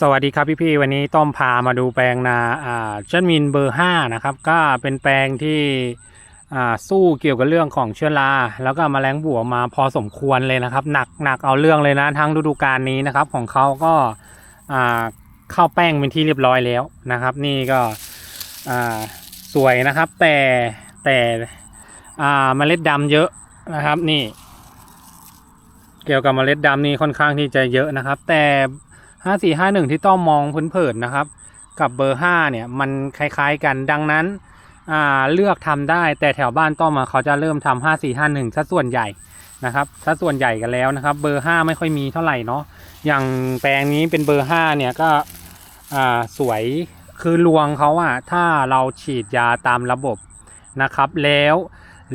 สวัสดีครับพี่พี่ๆวันนี้ต้อมพามาดูแปลงนาอ่าจันมินเบอร์ห้านะครับ ก็เป็นแปลงที่อ่าสู้เกี่ยวกับเรื่องของเชื้อราแล้วก็แมลงบัวมาพอสมควรเลยนะครับ หนักหนักเอาเรื่องเลยนะทั้งฤดูกาลนี้นะครับ ของเขาก็อ่าเข้าแป้งเป็นที่เรียบร้อยแล้วนะครับ นี่ก็อ่าสวยนะครับ แต่แต่อ่าเมล็ดดำเยอะนะครับนี่ เกี่ยวกับเมล็ดดำนี่ค่อนข้างที่จะเยอะนะครับ แต่ ห้าสี่ห้าหนึ่งที่ต้องมองเผินๆนะครับ กับเบอร์ห้าเนี่ย มันคล้ายๆกันดังนั้นเลือกทำได้แต่แถวบ้านต้อมเขาจะเริ่มทำห้าสี่ห้าหนึ่งซะส่วนใหญ่นะครับซะส่วนใหญ่กันแล้วนะครับ เบอร์ห้าไม่ค่อยมีเท่าไหร่เนาะอย่างแปลงนี้เป็นเบอร์ห้าเนี่ยก็สวยคือรวงเขาอะถ้าเราฉีดยาตามระบบนะครับ แล้ว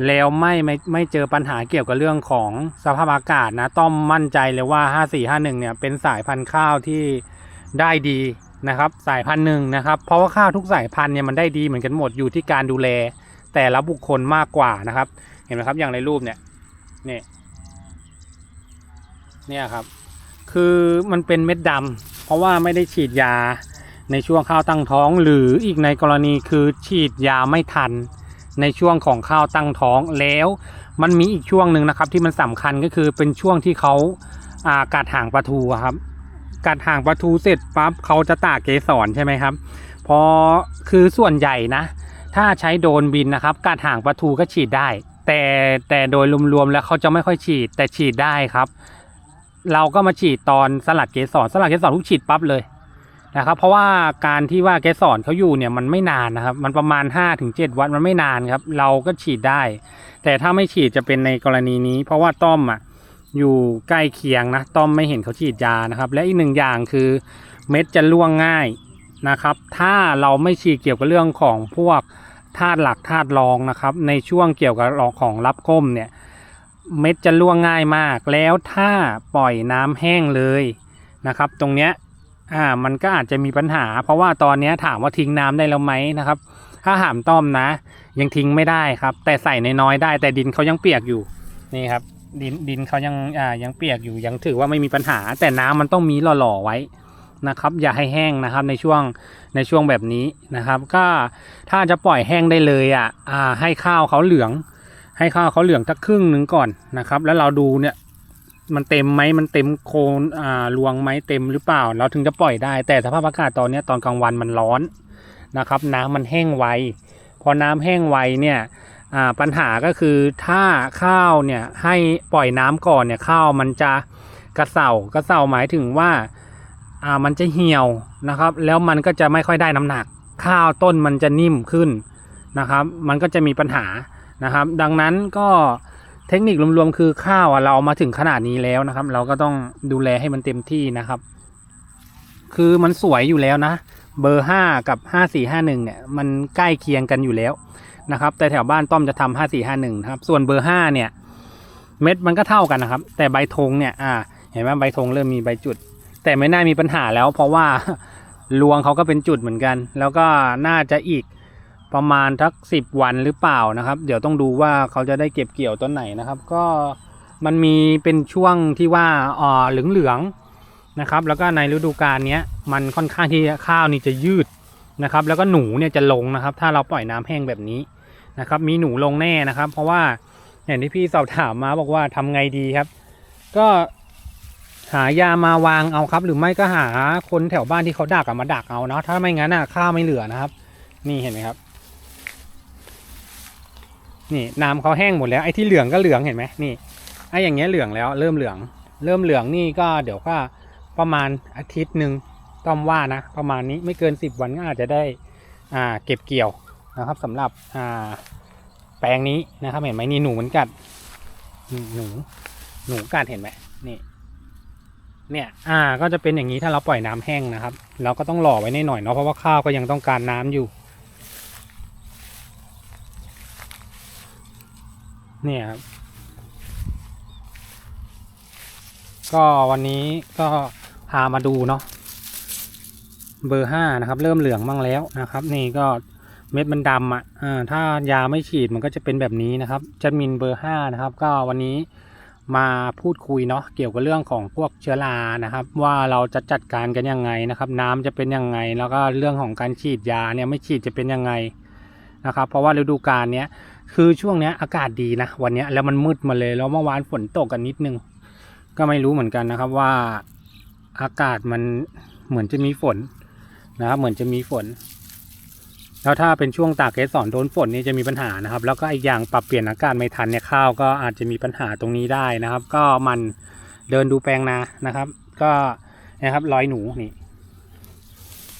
แล้วไม่ไม่ไม่เจอปัญหาเกี่ยวกับเรื่องของสภาพอากาศนะต้อมมั่นใจเลยว่า 5451 เนี่ยเป็นสายพันธุ์ข้าวที่ได้ดีนะครับสายพันธุ์หนึ่งนะครับเพราะว่าข้าวทุกสายพันธุ์เนี่ยมันได้ดีเหมือนกันหมดอยู่ที่การดูแล แต่ละบุคคลมากกว่านะครับ เห็นไหมครับอย่างในรูปเนี่ยนี่เนี่ยครับคือมันเป็นเม็ดดำเพราะว่าไม่ได้ฉีดยาในช่วงข้าวตั้งท้อง หรืออีกในกรณีคือฉีดยาไม่ทัน ในช่วงของข้าวตั้งท้องแล้ว มันมีอีกช่วงหนึ่งนะครับ ที่มันสำคัญก็คือเป็นช่วงที่เขาอ่ากัดหางปลาทูครับ กัดหางปลาทูเสร็จปั๊บเขาจะตากเกสรใช่ไหมครับพอคือส่วนใหญ่นะ ถ้าใช้โดรนบินนะครับกัดหางปลาทูก็ฉีดได้ แต่แต่โดยรวมๆแล้วเขาจะไม่ค่อยฉีดแต่ฉีดได้ครับ เราก็มาฉีดตอนสลัดเกสรสลัดเกสรทุกฉีดปั๊บเลย นะครับ เพราะว่าการที่ว่าเกสรเขาอยู่เนี่ยมันไม่นานนะครับ มันประมาณ 5-7 วันมันไม่นานครับ เราก็ฉีดได้ แต่ถ้าไม่ฉีดจะเป็นในกรณีนี้ เพราะว่าต้อมอะอยู่ใกล้เคียงนะ ต้อมไม่เห็นเขาฉีดยานะครับ และอีกหนึ่งอย่างคือเม็ดจะร่วงง่ายนะครับ ถ้าเราไม่ฉีดเกี่ยวกับเรื่องของพวกธาตุหลักธาตุรองนะครับ ในช่วงเกี่ยวกับของรับก้มเนี่ยเม็ดจะร่วงง่ายมาก แล้วถ้าปล่อยน้ำแห้งเลยนะครับ ตรงเนี้ย อ่ามันก็อาจจะมีปัญหา เพราะว่าตอนนี้ถามว่าทิ้งน้ำได้แล้วไหมนะครับ ถ้าหามต้อมนะ ยังทิ้งไม่ได้ครับ แต่ใส่ในน้อยได้ แต่ดินเขายังเปียกอยู่นี่ครับ ดินดินเขายังอ่ายังเปียกอยู่ยังถือว่าไม่มีปัญหา แต่น้ำมันต้องมีหล่อๆไว้นะครับ อย่าให้แห้งนะครับในช่วงในช่วงแบบนี้นะครับ ก็ถ้าจะปล่อยแห้งได้เลยอะอ่าให้ข้าวเขาเหลือง ให้ข้าวเขาเหลืองทักครึ่งหนึ่งก่อนนะครับ แล้วเราดูเนี่ย มันเต็มไหมมันเต็มโคนอ่ารวงไหมเต็มหรือเปล่า เราถึงจะปล่อยได้ แต่สภาพอากาศตอนนี้ตอนกลางวันมันร้อนนะครับ น้ำมันแห้งไวพอน้ำแห้งไวเนี่ยอ่าปัญหาก็คือถ้าข้าวเนี่ยให้ปล่อยน้ำก่อนเนี่ยข้าวมันจะกระเสากระเสาหมายถึงว่าอ่ามันจะเหี่ยวนะครับ แล้วมันก็จะไม่ค่อยได้น้ำหนัก ข้าวต้นมันจะนิ่มขึ้นนะครับ มันก็จะมีปัญหานะครับ ดังนั้นก็ เทคนิครวมๆคือข้าวอะเราเอามาถึงขนาดนี้แล้วนะครับ เราก็ต้องดูแลให้มันเต็มที่นะครับ คือมันสวยอยู่แล้วนะ เบอร์ห้ากับห้าสี่ห้าหนึ่งเนี่ย มันใกล้เคียงกันอยู่แล้วนะครับ แต่แถวบ้านต้อมจะทำห้าสี่ห้าหนึ่งนะครับ ส่วนเบอร์ห้าเนี่ย เม็ดมันก็เท่ากันนะครับ แต่ใบธงเนี่ยอ่าเห็นไหมใบธงเริ่มมีใบจุด แต่ไม่น่ามีปัญหาแล้ว เพราะว่ารวงเขาก็เป็นจุดเหมือนกัน แล้วก็น่าจะอีก ประมาณทักสิบวันหรือเปล่านะครับ เดี๋ยวต้องดูว่าเขาจะได้เก็บเกี่ยวต้นไหนนะครับ ก็มันมีเป็นช่วงที่ว่าอ่อเหลืองๆนะครับ แล้วก็ในฤดูกาลนี้มันค่อนข้างที่ข้าวนี่จะยืดนะครับ แล้วก็หนูเนี่ยจะลงนะครับ ถ้าเราปล่อยน้ำแห้งแบบนี้นะครับ มีหนูลงแน่นะครับ เพราะว่าอย่างที่พี่สอบถามมาบอกว่าทำไงดีครับ ก็หายามาวางเอาครับ หรือไม่ก็หาคนแถวบ้านที่เขาดักอะมาดักเอาเนาะถ้าไม่งั้นอะข้าวไม่เหลือนะครับ นี่เห็นไหมครับ นี่น้ำเขาแห้งหมดแล้วไอ้ที่เหลืองก็เหลืองเห็นไหมนี่ไอ้อย่างเงี้ยเหลืองแล้วเริ่มเหลือง เริ่มเหลืองนี่ก็เดี๋ยวก็ประมาณอาทิตย์หนึ่งต้อมว่านะประมาณนี้ไม่เกินสิบวันก็อาจจะได้อ่าเก็บเกี่ยวนะครับสำหรับอ่าแปลงนี้นะครับเห็นไหมนี่หนูมันกัดหนูหนูกัดเห็นไหมนี่เนี่ยอ่าก็จะเป็นอย่างนี้ถ้าเราปล่อยน้ำแห้งนะครับ เราก็ต้องหล่อไว้ในหน่อยเนาะเพราะว่าข้าวก็ยังต้องการน้ำอยู่ เนี่ยครับ ก็วันนี้ก็พามาดูเนาะเบอร์ห้านะครับ เริ่มเหลืองบ้างแล้วนะครับ นี่ก็เม็ดมันดำอะอ่าถ้ายาไม่ฉีดมันก็จะเป็นแบบนี้นะครับจัดมินเบอร์ห้านะครับ ก็วันนี้มาพูดคุยเนาะเกี่ยวกับเรื่องของพวกเชื้อรานะครับ ว่าเราจะจัดการกันยังไงนะครับ น้ำจะเป็นยังไง แล้วก็เรื่องของการฉีดยาเนี่ยไม่ฉีดจะเป็นยังไงนะครับ เพราะว่าฤดูกาลเนี้ย คือช่วงเนี้ยอากาศดีนะวันนี้แล้วมันมืดมาเลยแล้วเมื่อวานฝนตกกันนิดนึง ก็ไม่รู้เหมือนกันนะครับว่าอากาศมันเหมือนจะมีฝนนะครับเหมือนจะมีฝน แล้วถ้าเป็นช่วงตากเกสรโดนฝนนี่จะมีปัญหานะครับ แล้วก็อีกอย่างปรับเปลี่ยนอากาศไม่ทันเนี่ยข้าวก็อาจจะมีปัญหาตรงนี้ได้นะครับ ก็มันเดินดูแปลงนานะครับ ก็นะครับร้อยหนูนี่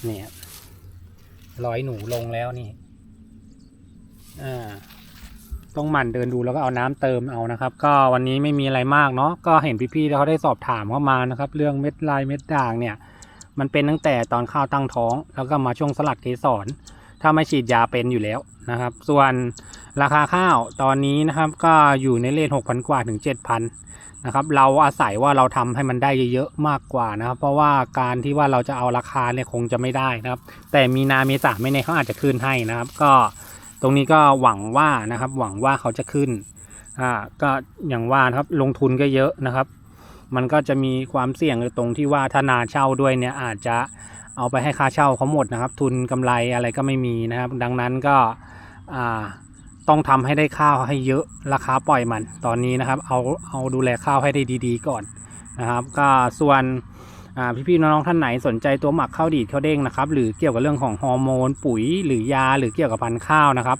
เนี่ยร้อยหนูลงแล้วนี่อ่า ต้องหมั่นเดินดูแล้วก็เอาน้ำเติมเอานะครับ ก็วันนี้ไม่มีอะไรมากเนาะก็เห็นพี่ๆเขาได้สอบถามเข้ามานะครับ เรื่องเม็ดลายเม็ดด่างเนี่ย มันเป็นตั้งแต่ตอนข้าวตั้งท้อง แล้วก็มาช่วงสลัดเกสรถ้าไม่ฉีดยาเป็นอยู่แล้วนะครับ ส่วนราคาข้าวตอนนี้นะครับก็อยู่ในเลทหกพันกว่าถึงเจ็ดพันนะครับเราอาศัยว่าเราทำให้มันได้เยอะๆมากกว่านะครับ เพราะว่าการที่ว่าเราจะเอาราคาเนี่ยคงจะไม่ได้นะครับ แต่มีนาเมษาไม่แน่เขาอาจจะขึ้นให้นะครับ ก็ ตรงนี้ก็หวังว่านะครับ หวังว่าเขาจะขึ้นอ่าก็อย่างว่านะครับลงทุนก็เยอะนะครับ มันก็จะมีความเสี่ยงตรงที่ว่าถ้านาเช่าด้วยเนี่ยอาจจะเอาไปให้ค่าเช่าเขาหมดนะครับ ทุนกำไรอะไรก็ไม่มีนะครับ ดังนั้นก็อ่าต้องทำให้ได้ข้าวให้เยอะราคาปล่อยมันตอนนี้นะครับ เอาเอาดูแลข้าวให้ได้ดี ๆ ก่อนนะครับ ก็ส่วน พี่ๆน้องๆท่านไหนสนใจตัวหมักข้าวดีดข้าวเด้งนะครับ หรือเกี่ยวกับเรื่องของฮอร์โมน ปุ๋ย หรือยา หรือเกี่ยวกับพันธุ์ข้าวนะครับ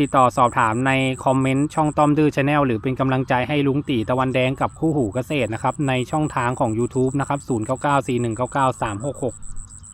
ติดต่อสอบถามในคอมเมนต์ช่องต้อมดื้อชาแนลหรือเป็นกำลังใจให้ลุงตีตะวันแดงกับคู่หูเกษตรนะครับในช่องทางของ YouTube นะครับ0994199366